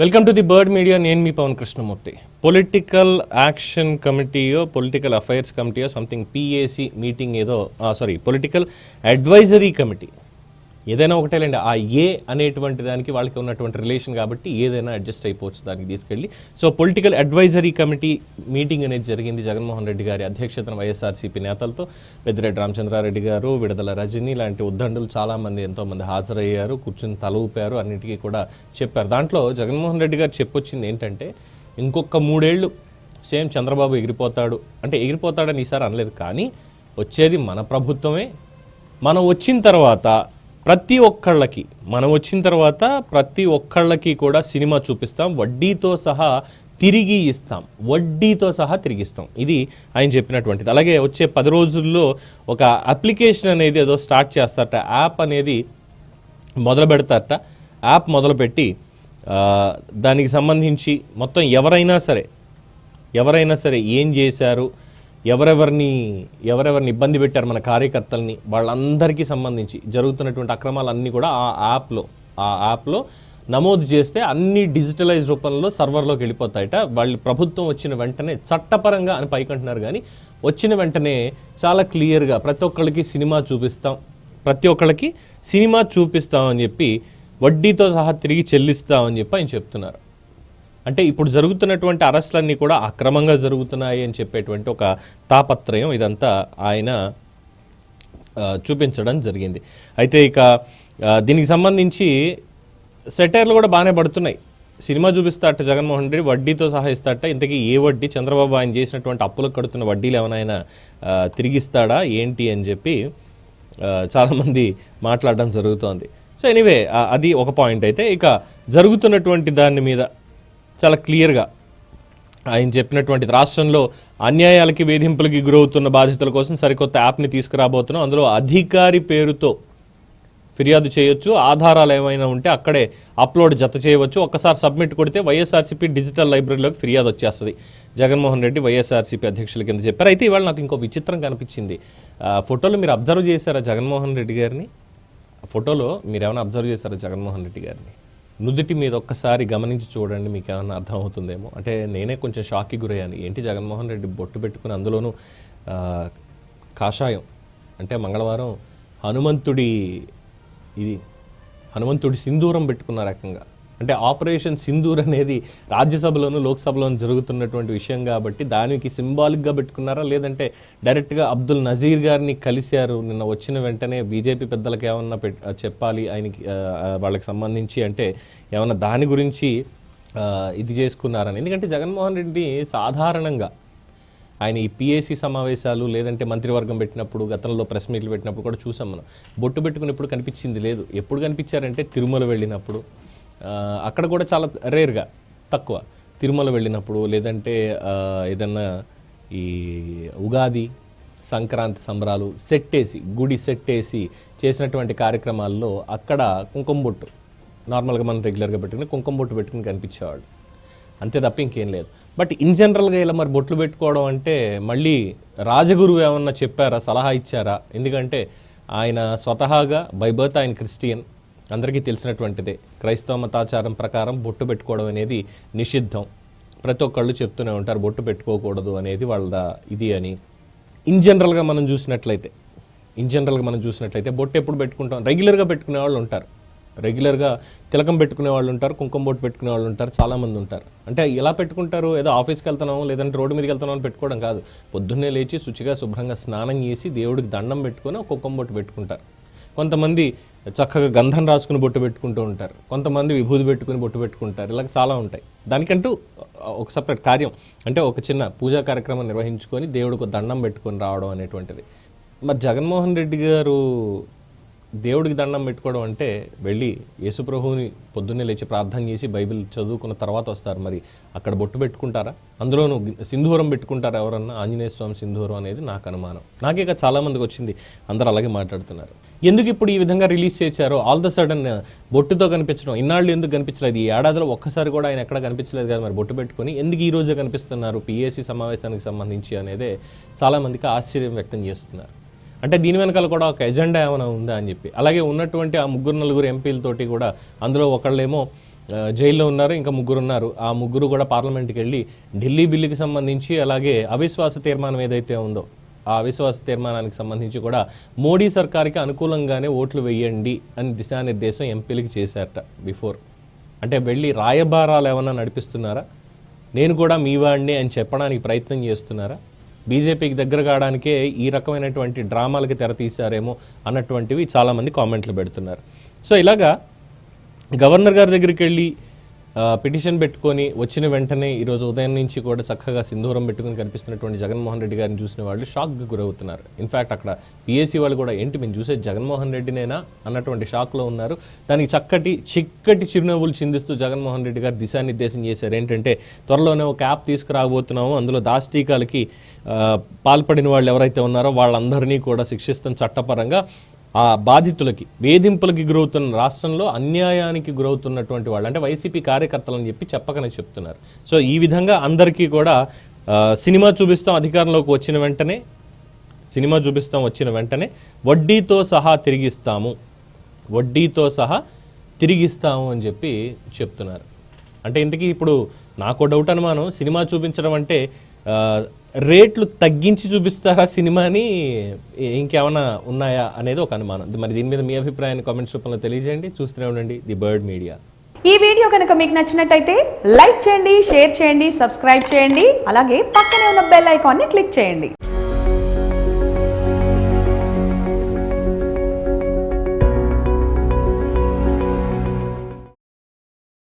Welcome to the bird media. నేను మీ Pawan Krishnamurthy. Political action కమిటీయో పొలిటికల్ అఫైర్స్ కమిటీయో సంథింగ్ పిఏసి మీటింగ్ ఏదో సారీ పొలిటికల్ అడ్వైజరీ కమిటీ ఏదైనా ఒకటేలేండి ఆ ఏ అనేటువంటి దానికి వాళ్ళకి ఉన్నటువంటి రిలేషన్ కాబట్టి ఏదైనా అడ్జస్ట్ అయిపోవచ్చు దానికి తీసుకెళ్ళి. So political advisory committee meeting అనేది జరిగింది జగన్మోహన్ రెడ్డి గారి అధ్యక్షతన వైఎస్ఆర్సీపీ నేతలతో. పెద్దిరెడ్డి రామచంద్రారెడ్డి గారు విడుదల రజని లాంటి ఉద్దండులు చాలామంది ఎంతోమంది హాజరయ్యారు కూర్చుని తల ఊపారు అన్నిటికీ కూడా చెప్పారు. దాంట్లో జగన్మోహన్ రెడ్డి గారు చెప్పొచ్చింది ఏంటంటే ఇంకొక మూడేళ్ళు సేమ్ చంద్రబాబు ఎగిరిపోతాడు. అంటే ఎగిరిపోతాడని ఈసారి అనలేదు కానీ వచ్చేది మన ప్రభుత్వమే. మనం వచ్చిన తర్వాత ప్రతి ఒక్కళ్ళకి మనం వచ్చిన తర్వాత ప్రతి ఒక్కళ్ళకి కూడా సినిమా చూపిస్తాం వడ్డీతో సహా తిరిగి ఇస్తాం వడ్డీతో సహా తిరిగిస్తాం ఇది ఆయన చెప్పినటువంటిది. అలాగే వచ్చే పది రోజుల్లో ఒక అప్లికేషన్ అనేది ఏదో స్టార్ట్ చేస్తారట. యాప్ అనేది మొదలు పెడతారట. యాప్ మొదలుపెట్టి దానికి సంబంధించి మొత్తం ఎవరైనా సరే ఎవరైనా సరే ఏం చేశారు ఎవరెవరిని ఎవరెవరిని ఇబ్బంది పెట్టారు మన కార్యకర్తల్ని వాళ్ళందరికీ సంబంధించి జరుగుతున్నటువంటి అక్రమాలన్నీ కూడా ఆ యాప్లో ఆ యాప్లో నమోదు చేస్తే అన్ని డిజిటలైజ్ రూపంలో సర్వర్లోకి వెళ్ళిపోతాయట. వాళ్ళు ప్రభుత్వం వచ్చిన వెంటనే చట్టపరంగా అని పైకంటున్నారు కానీ వచ్చిన వెంటనే చాలా క్లియర్గా ప్రతి ఒక్కళ్ళకి సినిమా చూపిస్తాం ప్రతి ఒక్కళ్ళకి సినిమా చూపిస్తామని చెప్పి వడ్డీతో సహా తిరిగి చెల్లిస్తామని చెప్పి ఆయన చెప్తున్నారు. అంటే ఇప్పుడు జరుగుతున్నటువంటి అరెస్టులన్నీ కూడా అక్రమంగా జరుగుతున్నాయి అని చెప్పేటువంటి ఒక తాపత్రయం ఇదంతా ఆయన చూపించడం జరిగింది. అయితే ఇక దీనికి సంబంధించి సెటైర్లు కూడా బాగానే పడుతున్నాయి. సినిమా చూపిస్తాట జగన్మోహన్ రెడ్డి వడ్డీతో సహా ఇస్తాట ఇంతకీ ఏ వడ్డీ చంద్రబాబు ఆయన చేసినటువంటి అప్పులకు కడుతున్న వడ్డీలు ఏమైనా ఆయన తిరిగిస్తాడా ఏంటి అని చెప్పి చాలామంది మాట్లాడడం జరుగుతోంది. సో ఎనీవే అది ఒక పాయింట్ అయితే. ఇక జరుగుతున్నటువంటి దాని మీద చాలా క్లియర్గా. ఆయన చెప్పినటువంటి రాష్ట్రంలో అన్యాయాలకి వేధింపులకి గురవుతున్న బాధితుల కోసం సరికొత్త యాప్ని తీసుకురాబోతున్నాం. అందులో అధికారి పేరుతో ఫిర్యాదు చేయొచ్చు. ఆధారాలు ఏమైనా ఉంటే అక్కడే అప్లోడ్ జత చేయవచ్చు. ఒక్కసారి సబ్మిట్ కొడితే వైఎస్ఆర్సీపీ డిజిటల్ లైబ్రరీలోకి ఫిర్యాదు వచ్చేస్తుంది. జగన్మోహన్ రెడ్డి వైఎస్ఆర్సీపీ అధ్యక్షుల కింద చెప్పారు. అయితే ఇవాళ నాకు ఇంకో విచిత్రం కనిపించింది. ఫోటోలు మీరు అబ్జర్వ్ చేశారా జగన్మోహన్ రెడ్డి గారిని? ఫోటోలో మీరు ఏమైనా అబ్జర్వ్ చేశారా జగన్మోహన్ రెడ్డి గారిని? నుదుటి మీద ఒక్కసారి గమనించి చూడండి మీకు ఏమైనా అర్థమవుతుందేమో అంటే నేనే కొంచెం షాక్కి గురయ్యాను. ఏంటి జగన్మోహన్ రెడ్డి బొట్టు పెట్టుకుని అందులోనూ కాషాయం? అంటే మంగళవారం హనుమంతుడి ఇది హనుమంతుడి సింధూరం పెట్టుకున్న రకంగా. అంటే ఆపరేషన్ సింధూర్ అనేది రాజ్యసభలోను లోక్సభలోను జరుగుతున్నటువంటి విషయం కాబట్టి దానికి సింబాలిక్గా పెట్టుకున్నారా? లేదంటే డైరెక్ట్గా అబ్దుల్ నజీర్ గారిని కలిశారు నిన్న వచ్చిన వెంటనే బీజేపీ పెద్దలకు ఏమన్నా పెట్ చెప్పాలి ఆయనకి వాళ్ళకి సంబంధించి అంటే ఏమన్నా దాని గురించి ఇది చేసుకున్నారని? ఎందుకంటే జగన్మోహన్ రెడ్డి సాధారణంగా ఆయన ఈ పిఏసీ సమావేశాలు లేదంటే మంత్రివర్గం పెట్టినప్పుడు గతంలో ప్రెస్ మీట్లు పెట్టినప్పుడు కూడా చూసాం మనం. బొట్టు పెట్టుకున్నప్పుడు కనిపించింది లేదు. ఎప్పుడు కనిపించారంటే తిరుమల వెళ్ళినప్పుడు. అక్కడ కూడా చాలా రేర్గా తక్కువ. తిరుమల వెళ్ళినప్పుడు లేదంటే ఏదన్నా ఈ ఉగాది సంక్రాంతి సంబరాలు సెట్టేసి గుడి సెట్టేసి చేసినటువంటి కార్యక్రమాల్లో అక్కడ కుంకుమ బొట్టు నార్మల్గా మనం రెగ్యులర్గా పెట్టుకుని కుంకుమ బొట్టు పెట్టుకుని కనిపించేవాడు అంతే తప్ప ఇంకేం లేదు. బట్ ఇన్ జనరల్గా ఇలా మరి బొట్లు పెట్టుకోవడం అంటే మళ్ళీ రాజగురువు ఏమన్నా చెప్పారా సలహా ఇచ్చారా? ఎందుకంటే ఆయన స్వతహాగా బై బర్త్ ఆయన క్రిస్టియన్. అందరికీ తెలిసినటువంటిదే. క్రైస్తవ మతాచారం ప్రకారం బొట్టు పెట్టుకోవడం అనేది నిషిద్ధం. ప్రతి ఒక్కళ్ళు చెప్తూనే ఉంటారు బొట్టు పెట్టుకోకూడదు అనేది వాళ్ళ ఇది అని. ఇన్ జనరల్గా మనం చూసినట్లయితే ఇన్ జనరల్గా మనం చూసినట్లయితే బొట్టు ఎప్పుడు పెట్టుకుంటాం? రెగ్యులర్గా పెట్టుకునే వాళ్ళు ఉంటారు. రెగ్యులర్గా తిలకం పెట్టుకునే వాళ్ళు ఉంటారు కుంకుమ బొట్టు పెట్టుకునే వాళ్ళు ఉంటారు చాలామంది ఉంటారు. అంటే ఎలా పెట్టుకుంటారు? ఏదో ఆఫీస్కి వెళ్తున్నాము లేదంటే రోడ్డు మీదకి వెళ్తున్నాం అని పెట్టుకోవడం కాదు. పొద్దున్నే లేచి శుచిగా శుభ్రంగా స్నానం చేసి దేవుడికి దండం పెట్టుకొని ఒక కుంకుమ బొట్టు పెట్టుకుంటారు. కొంతమంది చక్కగా గంధం రాసుకుని బొట్టు పెట్టుకుంటూ ఉంటారు. కొంతమంది విభూది పెట్టుకుని బొట్టు పెట్టుకుంటారు. ఇలా చాలా ఉంటాయి. దానికంటూ ఒక సపరేట్ కార్యం. అంటే ఒక చిన్న పూజా కార్యక్రమం నిర్వహించుకొని దేవుడికి దండం పెట్టుకొని రావడం అనేటువంటిది. మరి జగన్మోహన్ రెడ్డి గారు దేవుడికి దండం పెట్టుకోవడం అంటే వెళ్ళి యేసుప్రభువుని పొద్దున్నే లేచి ప్రార్థన చేసి బైబిల్ చదువుకున్న తర్వాత వస్తారు. మరి అక్కడ బొట్టు పెట్టుకుంటారా? అందులోనూ సింధూరం పెట్టుకుంటారా ఎవరన్నా? ఆంజనేయ స్వామి సింధూరం అనేది నాకు అనుమానం. నాకే ఇక చాలామందికి వచ్చింది. అందరూ అలాగే మాట్లాడుతున్నారు. ఎందుకు ఇప్పుడు ఈ విధంగా రిలీజ్ చేశారు ఆల్ ద సడన్ బొట్టుతో కనిపించడం ఇన్నాళ్ళు ఎందుకు కనిపించలేదు? ఈ ఏడాదిలో ఒక్కసారి కూడా ఆయన ఎక్కడ కనిపించలేదు కదా మరి బొట్టు పెట్టుకొని? ఎందుకు ఈ రోజే కనిపిస్తున్నారు పిఎస్సీ సమావేశానికి సంబంధించి అనేదే చాలామందికి ఆశ్చర్యం వ్యక్తం చేస్తున్నారు. అంటే దీని వెనకాల కూడా ఒక ఎజెండా ఏమైనా ఉందా అని చెప్పి. అలాగే ఉన్నటువంటి ఆ ముగ్గురు నలుగురు ఎంపీలతోటి కూడా అందులో ఒకళ్ళేమో జైల్లో ఉన్నారు ఇంకా ముగ్గురు ఉన్నారు. ఆ ముగ్గురు కూడా పార్లమెంట్కి వెళ్ళి ఢిల్లీ బిల్లుకి సంబంధించి అలాగే అవిశ్వాస తీర్మానం ఏదైతే ఉందో ఆ అవిశ్వాస తీర్మానానికి సంబంధించి కూడా మోడీ సర్కార్కి అనుకూలంగానే ఓట్లు వేయండి అని దిశానిర్దేశం ఎంపీలకి చేశారట బిఫోర్. అంటే వెళ్ళి రాయబారాలు ఏమన్నా నడిపిస్తున్నారా? నేను కూడా మీ వాడిని అని చెప్పడానికి ప్రయత్నం చేస్తున్నారా? బీజేపీకి దగ్గర కావడానికే ఈ రకమైనటువంటి డ్రామాలకి తెర తీశారేమో అన్నటువంటివి చాలామంది కామెంట్లు పెడుతున్నారు. సో ఇలాగా గవర్నర్ గారి దగ్గరికి వెళ్ళి పిటిషన్ పెట్టుకొని వచ్చిన వెంటనే ఈరోజు ఉదయం నుంచి కూడా చక్కగా సింధూరం పెట్టుకుని కనిపిస్తున్నటువంటి జగన్మోహన్ రెడ్డి గారిని చూసిన వాళ్ళు షాక్కి గురవుతున్నారు. ఇన్ఫ్యాక్ట్ అక్కడ పిఎస్సి వాళ్ళు కూడా ఏంటి మేము చూసే జగన్మోహన్ రెడ్డినేనా? అన్నటువంటి షాక్లో ఉన్నారు. దానికి చక్కటి చిక్కటి చిరునవ్వులు చిందిస్తూ జగన్మోహన్ రెడ్డి గారు దిశానిర్దేశం చేశారు ఏంటంటే త్వరలోనే ఒక యాప్ తీసుకురాబోతున్నాము. అందులో దాష్టీకాలకి పాల్పడిన వాళ్ళు ఎవరైతే ఉన్నారో వాళ్ళందరినీ కూడా శిక్షిస్తాం చట్టపరంగా. ఆ బాధితులకి వేధింపులకి గురవుతున్న రాష్ట్రంలో అన్యాయానికి గురవుతున్నటువంటి వాళ్ళు అంటే వైసీపీ కార్యకర్తలని చెప్పి చెప్పకనే చెప్తున్నారు. సో ఈ విధంగా అందరికీ కూడా సినిమా చూపిస్తాం అధికారంలోకి వచ్చిన వెంటనే సినిమా చూపిస్తాం వచ్చిన వెంటనే వడ్డీతో సహా తిరిగిస్తాము వడ్డీతో సహా తిరిగిస్తాము అని చెప్పి చెప్తున్నారు. అంటే ఇంతకీ ఇప్పుడు నాకు డౌట్ అనుమానం సినిమా చూపించడం అంటే రేట్లు తగ్గించి చూపిస్తారా సినిమాని? ఇంకేమైనా ఉన్నాయా అనేది ఒక అనుమానం. మరి దీని మీద మీ అభిప్రాయాన్ని కామెంట్స్ రూపంలో తెలియజేయండి. చూస్తూనే ఉండండి. The bird media. ఈ వీడియో కనుక మీకు నచ్చినట్టయితే లైక్ చేయండి షేర్ చేయండి సబ్స్క్రైబ్ చేయండి. అలాగే పక్కనే ఉన్న బెల్ ఐకాన్ని క్లిక్ చేయండి.